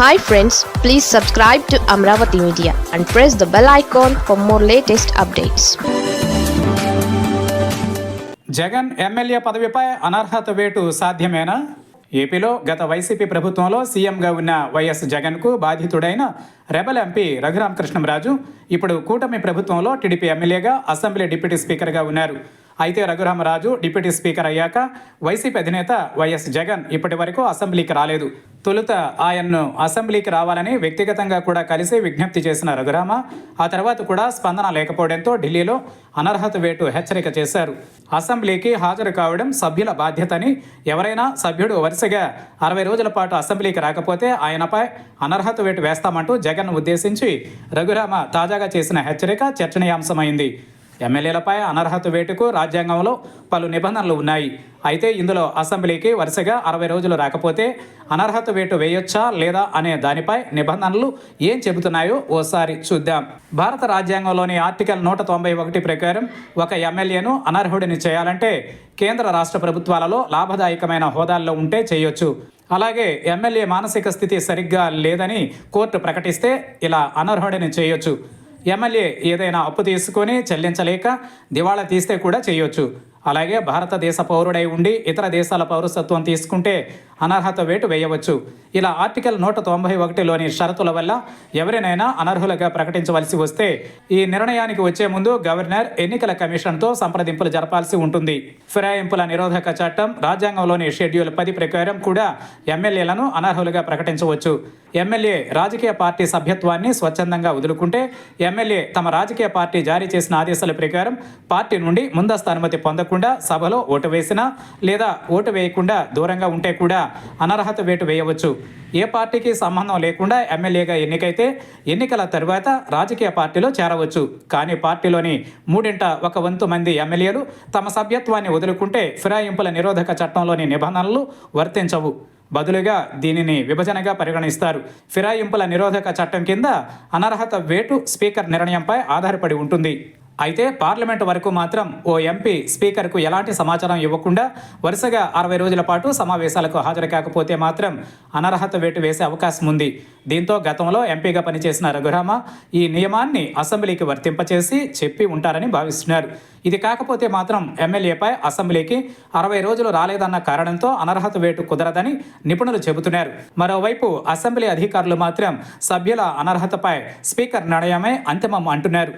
Hi friends please subscribe to Amaravati media and press the bell icon for more latest updates Jagan MLA పదవిపై అనర్హత వేటు సాధ్యమేనా? ఏపీలో గత YCP ప్రభుత్వంలో సీఎంగా ఉన్న వైఎస్ జగన్కు బాధితుడైన రెబల్ ఎంపీ రఘురామకృష్ణంరాజు ఇప్పుడు కూటమి ప్రభుత్వంలో టీడీపీ ఎమ్మెల్యేగా అసెంబ్లీ డిప్యూటీ స్పీకర్గా ఉన్నారు. అయితే రఘురామరాజు డిప్యూటీ స్పీకర్ అయ్యాక వైసీపీ అధినేత వైఎస్ జగన్ ఇప్పటి వరకు అసెంబ్లీకి రాలేదు. తొలుత ఆయన్ను అసెంబ్లీకి రావాలని వ్యక్తిగతంగా కూడా కలిసి విజ్ఞప్తి చేసిన రఘురామ ఆ తర్వాత కూడా స్పందన లేకపోవడంతో ఢిల్లీలో అనర్హత వేటు హెచ్చరిక చేశారు. అసెంబ్లీకి హాజరు కావడం సభ్యుల బాధ్యతని ఎవరైనా సభ్యుడు వరుసగా అరవై రోజుల పాటు అసెంబ్లీకి రాకపోతే ఆయనపై అనర్హత వేటు వేస్తామంటూ జగన్ ఉద్దేశించి రఘురామ తాజాగా చేసిన హెచ్చరిక చర్చనీయాంశమైంది. ఎమ్మెల్యేలపై అనర్హత వేటుకు రాజ్యాంగంలో పలు నిబంధనలు ఉన్నాయి. అయితే ఇందులో అసెంబ్లీకి వరుసగా అరవై రోజులు రాకపోతే అనర్హత వేటు వేయొచ్చా లేదా అనే దానిపై నిబంధనలు ఏం చెబుతున్నాయో ఓసారి చూద్దాం. భారత రాజ్యాంగంలోని ఆర్టికల్ నూట తొంభై ఒకటి ప్రకారం ఒక ఎమ్మెల్యేను అనర్హుడిని చేయాలంటే కేంద్ర రాష్ట్ర ప్రభుత్వాలలో లాభదాయకమైన హోదాల్లో ఉంటే చేయొచ్చు. అలాగే ఎమ్మెల్యే మానసిక స్థితి సరిగ్గా లేదని కోర్టు ప్రకటిస్తే ఇలా అనర్హుడిని చేయొచ్చు. ఎమ్మెల్యే ఏదైనా అప్పు తీసుకొని చెల్లించలేక దివాళా తీస్తే కూడా చేయొచ్చు. అలాగే భారతదేశ పౌరుడై ఉండి ఇతర దేశాల పౌరసత్వం తీసుకుంటే అనర్హత వేటు వేయవచ్చు. ఇలా ఆర్టికల్ నూట తొంభై ఒకటిలోని షరతుల వల్ల ఎవరినైనా అనర్హులుగా ప్రకటించవలసి వస్తే ఈ నిర్ణయానికి వచ్చే ముందు గవర్నర్ ఎన్నికల కమిషన్తో సంప్రదింపులు జరపాల్సి ఉంటుంది. ఫిరాయింపుల నిరోధక చట్టం రాజ్యాంగంలోని షెడ్యూల్ పది ప్రకారం కూడా ఎమ్మెల్యేలను అనర్హులుగా ప్రకటించవచ్చు. ఎమ్మెల్యే రాజకీయ పార్టీ సభ్యత్వాన్ని స్వచ్ఛందంగా వదులుకుంటే ఎమ్మెల్యే తమ రాజకీయ పార్టీ జారీ చేసిన ఆదేశాల ప్రకారం పార్టీ నుండి ముందస్తు అనుమతి పొందకుండా సభలో ఓటు వేసినా లేదా ఓటు వేయకుండా దూరంగా ఉంటే కూడా అనర్హత వేటు వేయవచ్చు. ఏ పార్టీకి సంబంధం లేకుండా ఎమ్మెల్యేగా ఎన్నికైతే ఎన్నికల తరువాత రాజకీయ పార్టీలో చేరవచ్చు. కానీ పార్టీలోని మూడింట ఒక వంతు మంది ఎమ్మెల్యేలు తమ సభ్యత్వాన్ని వదులుకుంటే ఫిరాయింపుల నిరోధక చట్టంలోని నిబంధనలు వర్తించవు. బదులుగా దీనిని విభజనగా పరిగణిస్తారు. ఫిరాయింపుల నిరోధక చట్టం కింద అనర్హత వేటు స్పీకర్ నిర్ణయంపై ఆధారపడి ఉంటుంది. అయితే పార్లమెంటు వరకు మాత్రం ఓ ఎంపీ స్పీకర్కు ఎలాంటి సమాచారం ఇవ్వకుండా వరుసగా అరవై రోజుల పాటు సమావేశాలకు హాజరు కాకపోతే మాత్రం అనర్హత వేటు వేసే అవకాశం ఉంది. దీంతో గతంలో ఎంపీగా పనిచేసిన రఘురామ ఈ నియమాన్ని అసెంబ్లీకి వర్తింపచేసి చెప్పి ఉంటారని భావిస్తున్నారు. ఇది కాకపోతే మాత్రం ఎమ్మెల్యేపై అసెంబ్లీకి అరవై రోజులు రాలేదన్న కారణంతో అనర్హత వేటు కుదరదని నిపుణులు చెబుతున్నారు. మరోవైపు అసెంబ్లీ అధికారులు మాత్రం సభ్యుల అనర్హతపై స్పీకర్ నిర్ణయమే అంతిమం అంటున్నారు.